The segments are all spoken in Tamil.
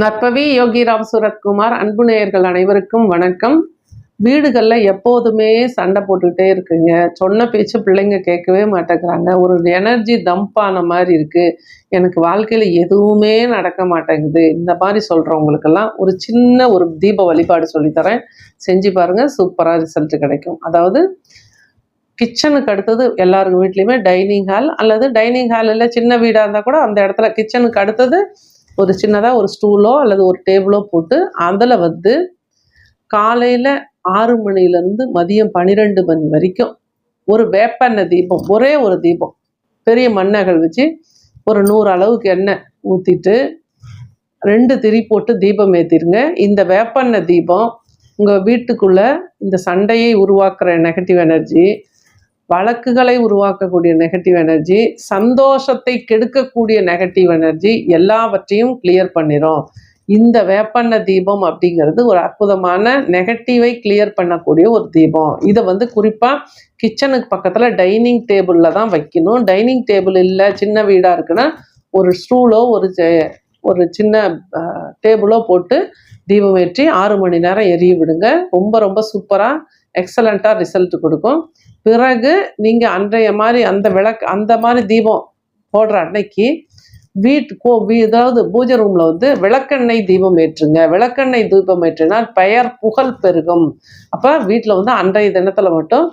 நற்பவி யோகிராம் சுரத்குமார் அன்பு நேயர்கள் அனைவருக்கும் வணக்கம். வீடுகளில் எப்போதுமே சண்டை போட்டுக்கிட்டே இருக்குங்க. சொன்ன பேச்சு பிள்ளைங்க கேட்கவே மாட்டேங்கிறாங்க. ஒரு எனர்ஜி தம்ப் ஆன மாதிரி இருக்குது எனக்கு வாழ்க்கையில் எதுவுமே நடக்க மாட்டேங்குது. இந்த மாதிரி சொல்கிறவங்களுக்கெல்லாம் ஒரு சின்ன ஒரு தீப வழிபாடு சொல்லித்தரேன். செஞ்சு பாருங்கள் சூப்பராக ரிசல்ட் கிடைக்கும். அதாவது கிச்சனுக்கு அடுத்தது எல்லாருக்கும் வீட்லேயுமே டைனிங் ஹால் அல்லது டைனிங் ஹால் இல்லை சின்ன வீடாக இருந்தால் கூட அந்த இடத்துல கிச்சனுக்கு அடுத்தது ஒரு சின்னதாக ஒரு ஸ்டூலோ அல்லது ஒரு டேபிளோ போட்டு அதில் வந்து காலையில் ஆறு மணிலேருந்து மதியம் பன்னிரெண்டு மணி வரைக்கும் ஒரு வேப்பெண்ணெய் தீபம் ஒரே ஒரு தீபம் பெரிய மண்ணகள் வச்சு ஒரு நூறு அளவுக்கு எண்ணெய் ஊற்றிட்டு ரெண்டு திரி போட்டு தீபம் ஏற்றிருங்க இந்த வேப்பெண்ணெய் தீபம் உங்கள் வீட்டுக்குள்ளே இந்த சண்டையை உருவாக்குற நெகட்டிவ் எனர்ஜி வழக்குகளை உருவாக்கக்கூடிய நெகட்டிவ் எனர்ஜி சந்தோஷத்தை கெடுக்கக்கூடிய நெகட்டிவ் எனர்ஜி எல்லாவற்றையும் கிளியர் பண்ணிடும் இந்த வேப்பண்ண தீபம் அப்படிங்கிறது ஒரு அற்புதமான நெகட்டிவை கிளியர் பண்ணக்கூடிய ஒரு தீபம். இதை வந்து குறிப்பாக கிச்சனுக்கு பக்கத்தில் டைனிங் டேபிளில் தான் வைக்கணும். டைனிங் டேபிள் இல்லை சின்ன வீடாக இருக்குன்னா ஒரு ஸ்டூலோ ஒரு ஒரு சின்ன டேபிளோ போட்டு தீபம் ஏற்றி ஆறு மணி நேரம் எரிய விடுங்க. ரொம்ப ரொம்ப சூப்பராக எக்ஸலண்ட்டாக ரிசல்ட் கொடுக்கும். பிறகு நீங்கள் அன்றைய மாதிரி அந்த விளக்கு அந்த மாதிரி தீபம் போடுற அன்னைக்கு வீட்டு கோ வீ அதாவது பூஜை ரூமில் வந்து விளக்கெண்ணெய் தீபம் ஏற்றுங்க. விளக்கெண்ணெய் தீபம் ஏற்றினால் பெயர் புகழ் பெருகும். அப்போ வீட்டில் வந்து அன்றைய தினத்தில் மட்டும்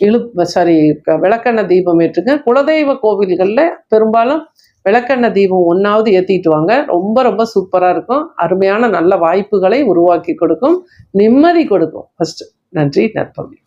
இழு சாரி விளக்கெண்ணெய் தீபம் ஏற்றுங்க. குலதெய்வ கோவில்களில் பெரும்பாலும் விளக்கெண்ணெய் தீபம் ஒன்றாவது ஏற்றிட்டு வாங்க. ரொம்ப ரொம்ப சூப்பராக இருக்கும். அருமையான நல்ல வாய்ப்புகளை உருவாக்கி கொடுக்கும். நிம்மதி கொடுக்கும். ஃபஸ்ட்டு நன்றி நற்பவி